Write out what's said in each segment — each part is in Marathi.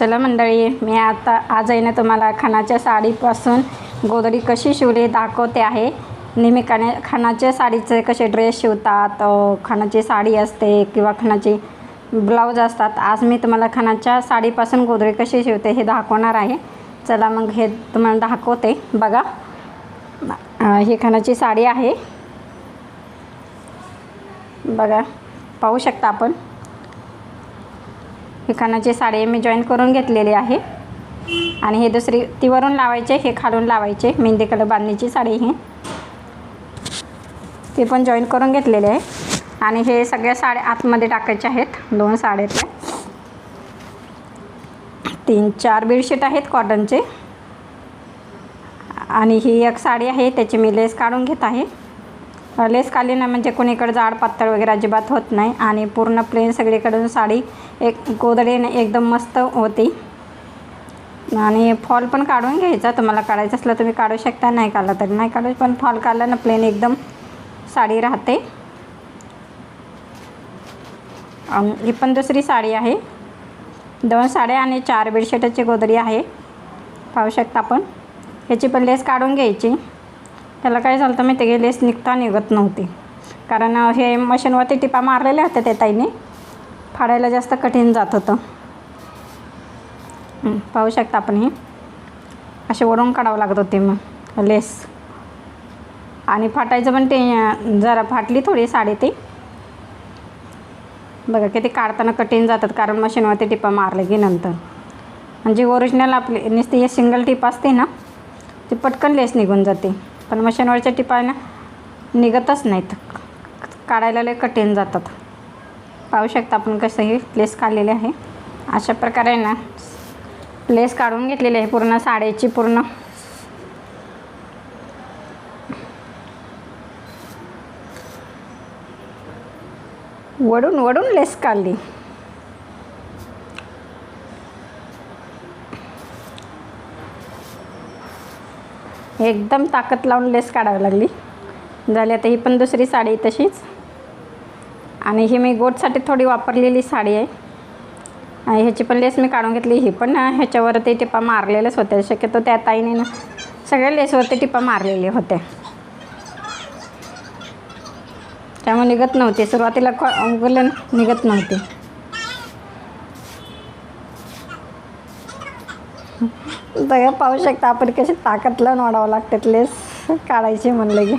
चला मंडळी मी आता आज आहे ना तुम्हाला खानाच्या साडीपासून गोदडी कशी शिवली दाखवते आहे. नेहमी खाण्या खानाच्या साडीचे कसे ड्रेस शिवतात खानाची साडी असते किंवा खानाची ब्लाऊज असतात. आज मी तुम्हाला खानाच्या साडीपासून गोदडी कशी शिवते हे दाखवणार आहे. चला मग हे तुम्हाला दाखवते. बघा ही खानाची साडी आहे. बघा पाहू शकता आपण. ही साडी मी जॉईन करून घेतलेली आहे. आणि हे दुसरी ती वरून लावायचे हे खालून लावायचे मेहंदी कलर बांधणीची साडी ही. ती पण जॉईन करून घेतलेली आहे. आणि हे सगळ्या साड्या आतमध्ये टाकायचे आहेत दोन साड्या तीन चार बेडशीट आहेत कॉटनचे आणि ही एक साडी आहे त्याची मी लेस काढून घेत आहे. लेस काढली ना म्हणजे कोणीकडे जाड पातळ वगैरे अजिबात होत नाही आणि पूर्ण प्लेन सगळीकडून साडी एक गोदडीने एकदम मस्त होती. आणि फॉल पण काढून घ्यायचा तुम्हाला काढायचं असलं तुम्ही काढू शकता नाही काढला तरी नाही काढू पण फॉल काढला ना प्लेन एकदम साडी राहते. ही पण दुसरी साडी आहे. दोन साड्या आणि चार बेडशीटाची गोदडी आहे. पाहू शकता आपण. ह्याची पण लेस काढून घ्यायची. त्याला काय झालं तर माहिती ते लेस निघता निघत नव्हती. कारण हे मशीनवरती टिपा मारलेल्या होत्या त्या ताईने. फाडायला जास्त कठीण जात होतं. पाहू शकता आपण हे. असे ओढून काढावं लागत होते मग लेस. आणि फाटायचं पण ते जरा फाटली थोडी साडी ती. बघा किती काढताना कठीण जातात कारण मशीनवरती टिपा मारले की नंतर. म्हणजे ओरिजिनल आपली नुसती एक सिंगल टिप असते ना ती पटकन लेस निघून जाते. पण मशीनवरच्या टिपा ना निघतच नाहीत. काढायला लय कठीण जातात. पाहू शकता आपण कसं हे लेस काढलेले आहे. अशा प्रकारे ना लेस काढून घेतलेली आहे पूर्ण साडीची पूर्ण. वडून वडून लेस काढली. एकदम ताकद लावून लेस काढावी लागली. झाली आता ही पण दुसरी साडी आहे तशीच. आणि ही मी गोटसाठी थोडी वापरलेली साडी आहे. आणि ह्याची पण लेस मी काढून घेतली. ही पण ह्याच्यावरती टिपा मारलेल्याच होत्या. शक्यतो त्या ताईने ना सगळ्या लेसवरती टिपा मारलेल्या होत्या. त्यामुळे निघत नव्हते. सुरुवातीला उगलं निघत नव्हते. बघा पाहू शकता आपण कशी ताकद लावून वाढावं लागतात लेस काढायची म्हणलं की.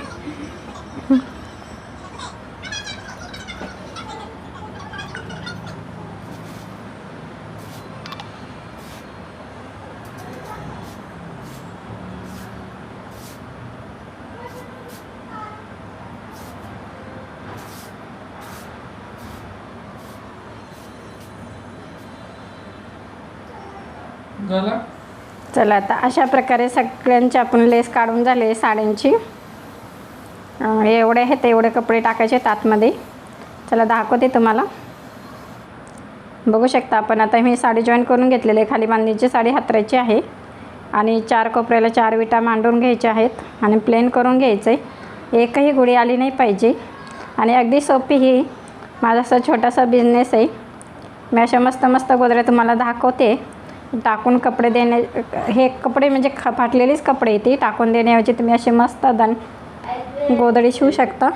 झाला? चला आता अशा प्रकारे सगळ्यांची आपण लेस काढून झाले साड्यांची. एवढे आहेत एवढे कपडे टाकायचे आतमध्ये. चला दाखवते तुम्हाला. बघू शकता आपण आता मी साडी जॉईन करून घेतलेली आहे. खाली बांधणीची साडी हातरायची आहे. आणि चार कोपऱ्याला चार विटा मांडून घ्यायच्या आहेत. आणि प्लेन करून घ्यायचं आहे एकही गुढी आली नाही पाहिजे. आणि अगदी सोपी ही माझा असा छोटासा बिझनेस आहे. मी अशा मस्त मस्त गोदऱ्या तुम्हाला दाखवते. टाकून कपडे देणे हे कपडे म्हणजे ख फाटलेलेच कपडे ती. टाकून देण्याऐवजी तुम्ही असे मस्त दन गोदडी शिवू शकता.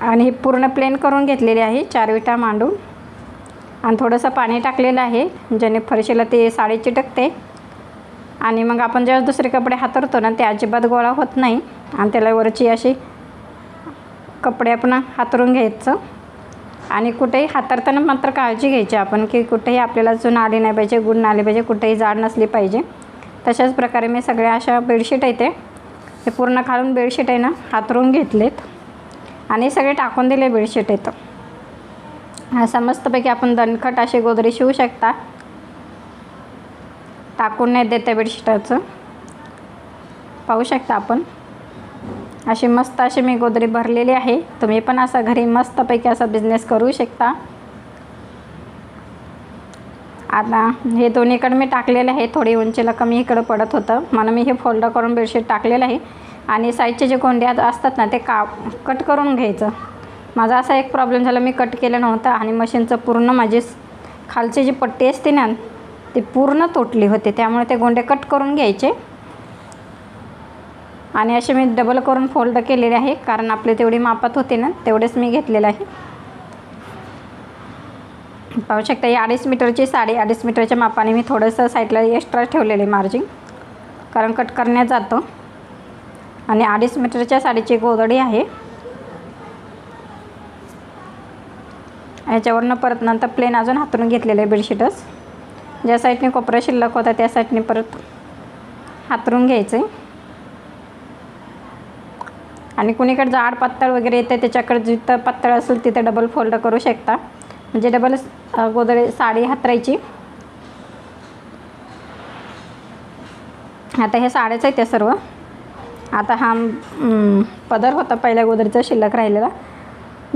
आणि ही पूर्ण प्लेन करून घेतलेली आहे चार विटा मांडून. आणि थोडंसं पाणी टाकलेलं आहे ज्याने फरशीला ते साडी चिटकते. आणि मग आपण जेव्हा दुसरे कपडे हातरतो ना ते अजिबात गोळा होत नाही. आणि त्याला वरची अशी कपडे आपण हातरून घ्यायचं. आणि कुठेही हातरताना मात्र काळजी घ्यायची आपण की कुठेही आपल्याला चुना आली नाही पाहिजे गुण आले पाहिजे कुठेही जाड नसली पाहिजे. तशाच प्रकारे मी सगळ्या अशा बेडशीट येते हे पूर्ण खालून बेडशीट आहे ना हातरून घेतलेत. आणि सगळे टाकून दिले बेडशीट येतं असा मस्तपैकी आपण दणखट अशी गोदरी शिवू शकता. टाकून नाही देते बेडशीटाचं पाहू शकता आपण. अशी मस्त अशी मी गोदरी भरलेली आहे. तुम्ही पण असा घरी मस्तपैकी असा बिझनेस करू शकता. आता हे दोन्हीकडे मी टाकलेलं आहे. थोडी उंचीला कमी इकडं पडत होतं. म्हणून मी हे फोल्ड करून बेडशीट टाकलेलं आहे. आणि साईडचे जे कोंडे असतात ना ते का कट करून घ्यायचं. माझा असा एक प्रॉब्लेम झाला मी कट केलं नव्हतं. आणि मशीनचं पूर्ण माझी खालची जी पट्टी असते ना ती पूर्ण तुटली होती. त्यामुळे ते गोंडे कट करून घ्यायचे. आणि असे मी डबल करून फोल्ड केलेले आहे. कारण आपले तेवढी मापात होते ना तेवढेच मी घेतलेलं आहे. पाहू शकता ही अडीच मीटरची साडी अडीच मीटरच्या मापाने मी थोडंसं साईडला एक्स्ट्रा ठेवलेले मार्जिन कारण कट करण्यात जातं. आणि अडीच मीटरच्या साडीची गोदडी आहे. ह्याच्यावरनं परत नंतर प्लेन अजून हातरून घेतलेलं आहे बेडशीटच ज्या साईडने कोपरा शिल्लक होता त्या साईडने परत हातरून घ्यायचं आहे आणि कुणीकडे जाड पातळ वगैरे येते त्याच्याकडे जिथं पातळ असेल तिथं डबल फोल्ड करू शकता. म्हणजे डबल गोदरे साडी हातरायची आता हे साड्याच आहे त्या सर्व. आता हा पदर होता पहिल्या गोदरीचा शिल्लक राहिलेला.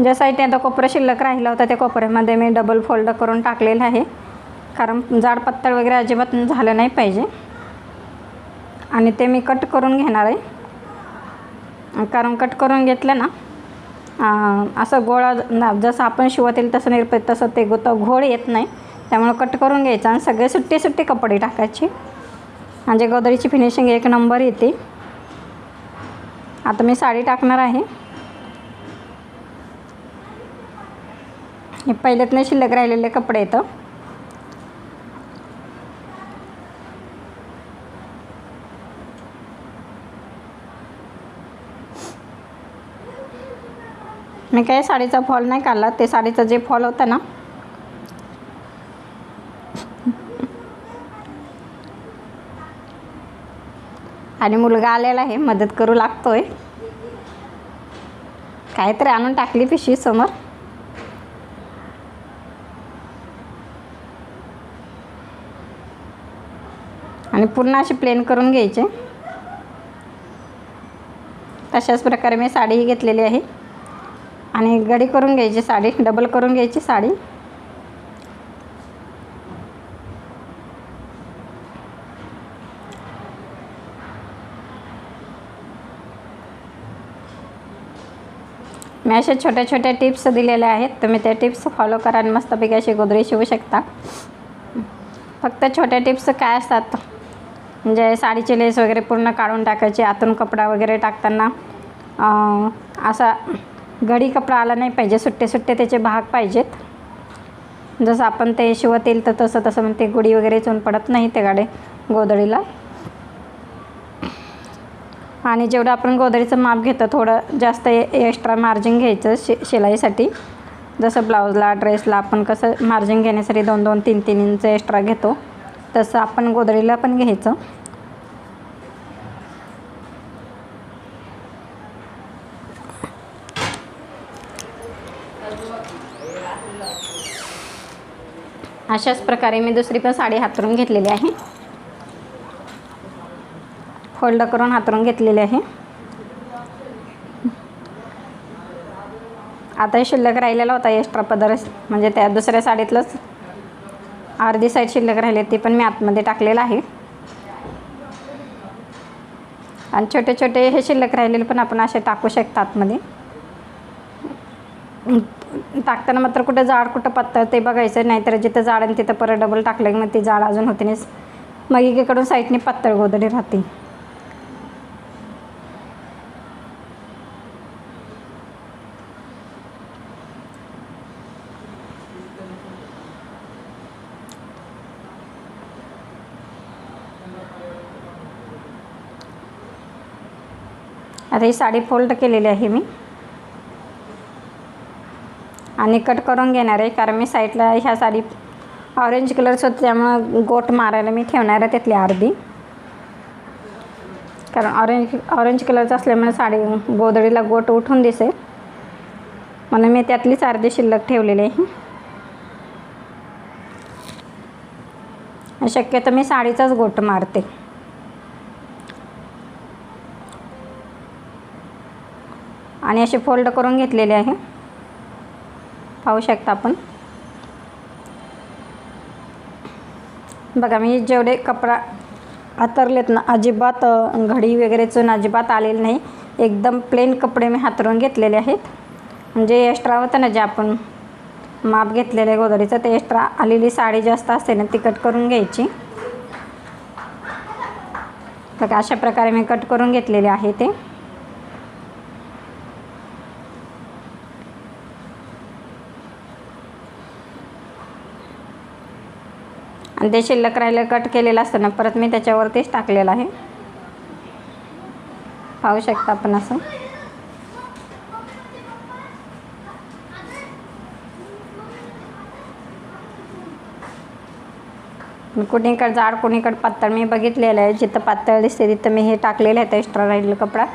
ज्या साईडने आता कोपरा शिल्लक राहिला होता त्या कोपऱ्यामध्ये मी डबल फोल्ड करून टाकलेलं आहे. कारण जाड पत्तळ वगैरे अजिबात झालं नाही पाहिजे. आणि ते मी कट करून घेणार आहे. कारण कट करून घेतलं ना असं गोळा जसं आपण शिवत येईल तसं निरपत तसं ते गोत घोळ येत नाही. त्यामुळं कट करून घ्यायचं आणि सगळे सुट्टे सुट्टे कपडे टाकायचे. म्हणजे गोदरीची फिनिशिंग एक नंबर येते. आता मी साडी टाकणार आहे. हे पहिल्यातनं शिल्लक राहिलेले कपडे येतं मी काही साडीचा फॉल नाही काढला. ते साडीचा जे फॉल होता ना आणि मुलगा आलेला आहे मदत करू लागतोय. काहीतरी आणून टाकली पिशवी समोर. आणि पूर्ण अशी प्लेन करून घ्यायचे. तशाच प्रकारे मी साडीही घेतलेली आहे. आणि गडी करून घ्यायची साडी डबल करून घ्यायची साडी. मी अशा छोट्या छोट्या टिप्स दिलेल्या आहेत. तुम्ही त्या टिप्स फॉलो करा आणि मस्तपैकी अशी गोदरी शिवू शकता. फक्त छोट्या टिप्स काय असतात? म्हणजे साडीचे लेस वगैरे पूर्ण काढून टाकायची आतून कपडा वगैरे टाकताना. असा गडी कपडा आला नाही पाहिजे. सुट्टे सुट्टे त्याचे भाग पाहिजेत. जसं आपण ते शिवत येईल तर तसं तसं मग ते गुढी वगैरे चून पडत नाही ते गाडे गोदडीला. आणि जेवढं आपण गोदडीचं माप घेतो थोडं जास्त एक्स्ट्रा मार्जिन घ्यायचं शि शिलाईसाठी. जसं ब्लाऊजला ड्रेसला आपण कसं मार्जिन घेण्यासाठी दोन दोन तीन तीन इंच एक्स्ट्रा घेतो. तसं आपण गोदडीला पण घ्यायचं. अशाच प्रकारे मी दुसरी पण साडी हातरून घेतलेली आहे. फोल्ड करून हातरून घेतलेली आहे. आता शिल्लक राहिलेला होता एक्स्ट्रा पदर म्हणजे त्या दुसऱ्या साडीतलंच. अर्धी साईड शिल्लक राहिली ती पण मी आतमध्ये टाकलेलं आहे. आणि छोटे छोटे हे शिल्लक राहिलेले पण आपण असे टाकू शकता आतमध्ये. टाकताना मात्र कुठं जाड कुठं पातळ ते बघायचं नाहीतर जिथं जाड आणि तिथं परत डबल टाकलं की मग ती जाड अजून होते नाही मग एकीकडून साईडने पातळ गोदडी राहते. आता ही साडी फोल्ड केलेली आहे मी. आणि कट करून घेणार आहे. कारण मी साईडला ह्या साडी ऑरेंज कलरच होतं त्यामुळं गोट मारायला मी ठेवणार आहे त्यातली अर्धी. कारण ऑरेंज ऑरेंज कलरचं असल्यामुळे साडी गोदडीला गोट उठून दिसेल. म्हणून मी त्यातलीच अर्धी शिल्लक ठेवलेली आहे. शक्यतो मी साडीचाच गोट मारते. आणि असे फोल्ड करून घेतलेले आहे. पाहू शकता आपण. बघा मी जेवढे कपडा हातरलेत ना अजिबात घडी वगैरे चून अजिबात आलेलं नाही. एकदम प्लेन कपडे मी हातरून घेतलेले आहेत. म्हणजे एक्स्ट्रा होतं ना जे आपण माप घेतलेलं आहे गोदरीचं ते एक्स्ट्रा आलेली साडी जास्त असते ना ती कट करून घ्यायची. बघा अशा प्रकारे मी कट करून घेतलेले आहे ते. आणि ते शिल्लक राहिलं कट केलेलं असतं ना परत मी त्याच्यावरतीच टाकलेलं आहे. पाहू शकता आपण असं. कुणीकडं जाड कुणीकडं पातळ मी बघितलेलं आहे. जिथं पातळ दिसते तिथं मी हे टाकलेलं आहे एक्स्ट्रा राहिलेलं कपडा.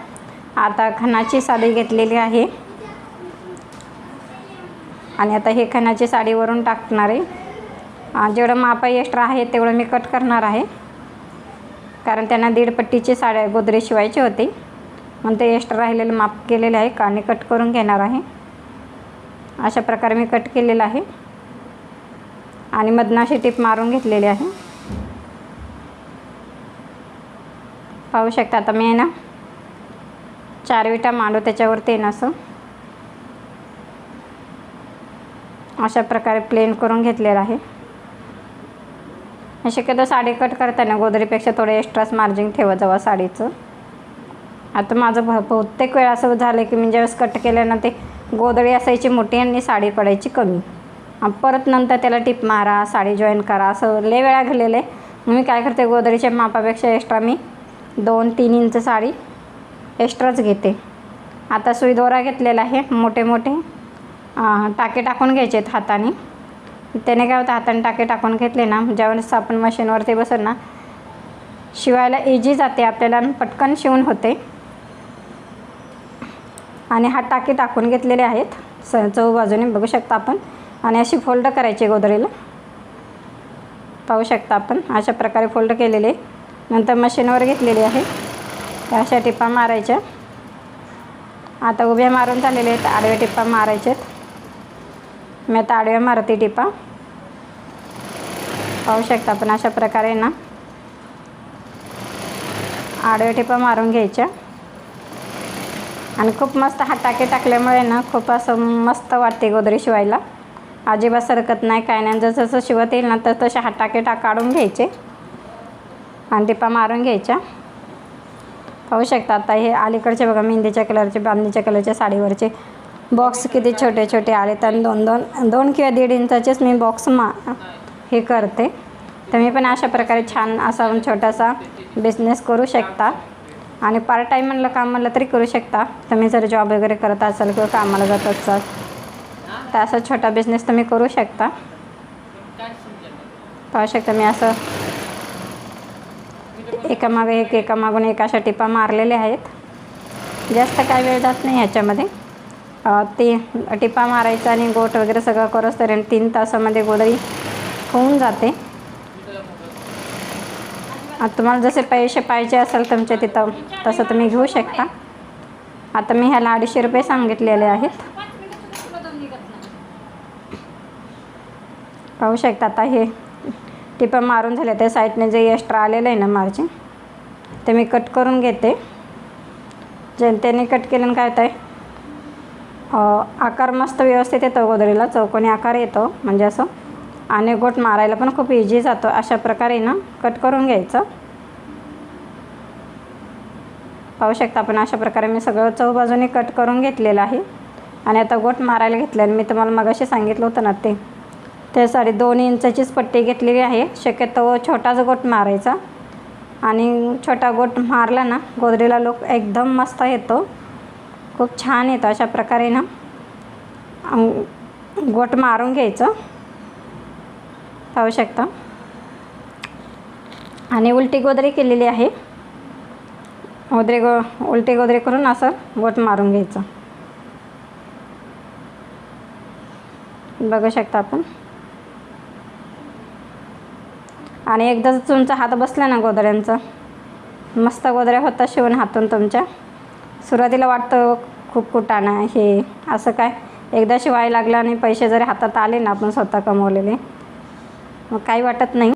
आता खणाची साडी घेतलेली आहे. आणि आता हे खणाची साडीवरून टाकणार आहे. जेवढं माप एक्स्ट्रा आहे तेवढं मी कट करणार आहे. कारण त्यांना दीडपट्टीचे साड्या गोदरे शिवायचे होते. मग ते एक्स्ट्रा राहिलेलं माप केलेलं आहे आणि कट करून घेणार आहे. अशा प्रकारे मी कट केलेलं आहे. आणि मधनाशी टिप टीप मारून घेतलेली आहे. पाहू शकता आता मी आहे ना? चार विटा मांडू त्याच्यावरती आहे ना असं. अशा प्रकारे प्लेन करून घेतलेलं आहे. शक्यतो साडी कट करताना गोदरीपेक्षा थोडं एक्स्ट्राच मार्जिन ठेवत जावं साडीचं. आता माझं भ बहुतेक वेळा असं झालं की मी ज्यावेळेस कट केलं ना ते गोदडी असायची मोठी आणि साडी पडायची कमी. परत नंतर त्याला टिप मारा साडी जॉईन करा असं लय वेळा घालेलं आहे मी काय करते गोदडीच्या मापापेक्षा एक्स्ट्रा मी दोन तीन इंच साडी एक्स्ट्राच घेते. आता सुई दोरा घेतलेला आहे मोठे मोठे टाके टाकून घ्यायचे आहेत हाताने. त्याने काय होतं हाताने टाके टाकून घेतले ना ज्यावेळेस आपण मशीनवरती बसून ना शिवायला इजी जाते आपल्याला पटकन शिवून होते. आणि हा टाके टाकून घेतलेले आहेत स चौ बाजूने बघू शकता आपण. आणि अशी फोल्ड करायची गोदरेला. पाहू शकता आपण अशा प्रकारे फोल्ड केलेले. नंतर मशीनवर घेतलेली आहे. अशा टिप्पा मारायच्या. आता उभ्या मारून झालेले आहेत आडव्या टिप्पा मारायच्या आहेत. मी आता आडव्या मारते टिपा। पाहू शकता आपण अशा प्रकारे ना। आडव्या टिपा मारून घ्यायच्या। आणि खूप मस्त हाटाके टाकल्यामुळे ना खूप असं मस्त वाटते गोदरी शिवायला. अजिबात सरकत नाही काय नाही. जसं जसं शिवत येईल ना तर तसे हा टाके टाक काढून घ्यायचे. आणि टिपा मारून घ्यायच्या. पाहू शकता आता हे अलीकडचे बघा मेहंदीच्या कलरचे बांधणीच्या कलरच्या साडीवरचे. बॉक्स किती छोटे छोटे आले तर दोन दोन दोन किंवा दीड इंचाचेच मी बॉक्स मा हे करते. तर मी पण अशा प्रकारे छान असा छोटासा बिझनेस करू शकता. आणि पार्ट टाईम म्हणलं काम म्हणलं तरी करू शकता. तुम्ही जर जॉब वगैरे करत असाल किंवा कामाला जात असाल तर असा छोटा बिझनेस तुम्ही करू शकता. पाहू शकता मी असं एकामागे एक एकामागून एक अशा टिपा मारलेल्या आहेत. जास्त काय वेळ जात नाही ह्याच्यामध्ये. ते टिपा मारायचा आणि गोट वगैरे सगळं करत तर तीन तासामध्ये गोदरी होऊन जाते. तुम्हाला जसे पैसे पाहिजे असेल तुमच्या तिथं तसं तुम्ही घेऊ शकता. आता मी ह्याला अडीचशे रुपये सांगितलेले आहेत. पाहू शकता आता हे टिपा मारून झाले. त्या साईडने जे एक्स्ट्रा आलेलं आहे ना मार्जिन ते मी कट करून घेते. जनतेने त्याने कट केल्यानं काय होतं आहे आकार मस्त व्यवस्थित येतो गोदरीला चौकोनी आकार येतो म्हणजे असं. आणि गोट मारायला पण खूप इझी जातो अशा प्रकारे ना कट करून घ्यायचं. पाहू शकता आपण अशा प्रकारे मी सगळं चौबाजूने कट करून घेतलेलं आहे. आणि आता गोट मारायला घेतलेलं मी तुम्हाला मगाशी सांगितलं होतं ना ते. त्यासाठी दोन इंचाचीच पट्टी घेतलेली आहे. शक्यतो छोटाच गोट मारायचा. आणि छोटा गोट मारला ना गोदरीला लोक एकदम मस्त येतो. खूप छान येतं अशा प्रकारे ना. गोट मारून घ्यायचं. पाहू शकता. आणि उलटी गोदरी केलेली आहे. गोदरे गो उलटी गोदरे करून असं गोट मारून घ्यायचं. बघू शकता आपण. आणि एकदाच तुमचा हात बसला ना गोदऱ्यांचा. मस्त गोदऱ्या होता शिवून हातून तुमच्या. सुरुवातीला वाटतं खूप कुटाणा हे असं काय? एकदा शिवाय लागलं आणि पैसे जरी हातात आले ना आपण स्वतः कमवलेले मग काही वाटत नाही.